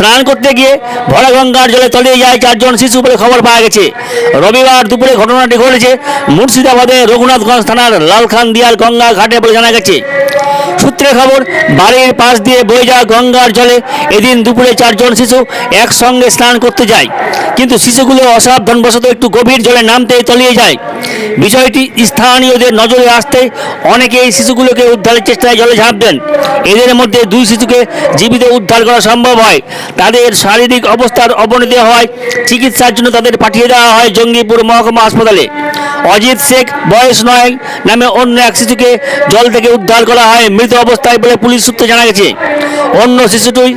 স্নান করতে গিয়ে ভরা গঙ্গার জলে তলিয়ে যায় চারজন শিশু বলে খবর পাওয়া গেছে। রবিবার দুপুরে ঘটনাটি ঘটেছে মুর্শিদাবাদে রঘুনাথগঞ্জ থানার লালখান দিয়াল গঙ্গা ঘাটে বলে জানা গেছে। সূত্রে খবর, বাড়ির পাশ দিয়ে বয়ে যাওয়া গঙ্গার জলে এদিন দুপুরে চারজন শিশু একসঙ্গে স্নান করতে যায়। কিন্তু শিশুগুলো অসাবধানবশত একটু গভীর জলে নামতে তলিয়ে যায়। বিষয়টি স্থানীয়দের নজরে আসতে অনেকেই শিশুগুলোকে উদ্ধারের চেষ্টায় জলে ঝাঁপ দেন। এদের মধ্যে দুই শিশুকে জীবিত উদ্ধার করা সম্ভব হয়। তাদের শারীরিক অবস্থার অবনতি হয় চিকিৎসার জন্য তাদের পাঠিয়ে দেওয়া হয় জঙ্গিপুর মহকুমা হাসপাতালে। অজিত শেখ বয়স নয় নামে অন্য এক শিশুকে জল থেকে উদ্ধার করা হয়। মৃত অবস্থায় বলে পুলিশ সূত্রে জানা গেছে। অন্য শিশুটি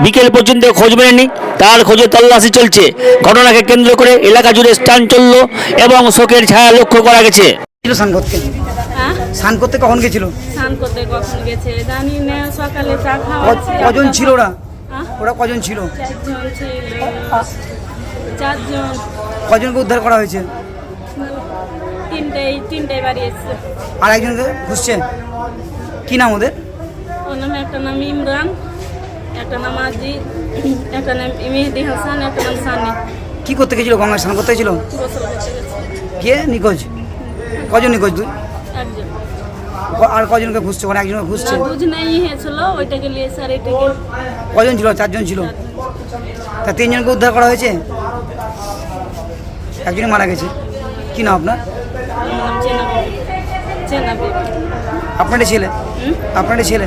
বিকেল পর্যন্ত খোঁজ মেলেনি। তার খোঁজে তল্লাশি চলছে। ঘটনাকে কেন্দ্র করে এলাকা জুড়ে চাঞ্চল্য এবং শোকের ছায়া লক্ষ্য করা গেছে। স্নান করতে। হ্যাঁ? স্নান করতে কখন গেছিল? স্নান করতে কখন গেছে? জানি না সকালে চা খাওয়া কজন ছিল ওরা? ওরা কজন ছিল? কজনকে উদ্ধার করা হয়েছে? তিনটে তিনটে বাড়ি এসছে। আর একজনকে খুঁজছে কি নাম ওদের? ওর নাম একটা নাম ইমরান একটা নাম আজিজ একটা নাম মেহেদি হাসান একটা নাম সানি। কি করতে গেছিল? গঙ্গায় স্নান করতে গেছিল? কে নিখোঁজ? কজন নিখোঁজ তুই একজন। আর কজনকে খুঁজছে? ওখানে একজনকে খুঁজছে? না নাই হয়েছিল ওইটাকে নিয়ে স্যার এটাকে কজন ছিল? চারজন ছিল? তা তিনজনকে উদ্ধার করা হয়েছে? একজনই মারা গেছে। কি নাম আপনার? আপনারটা আপনারই ছেলে? আপনারই ছেলে?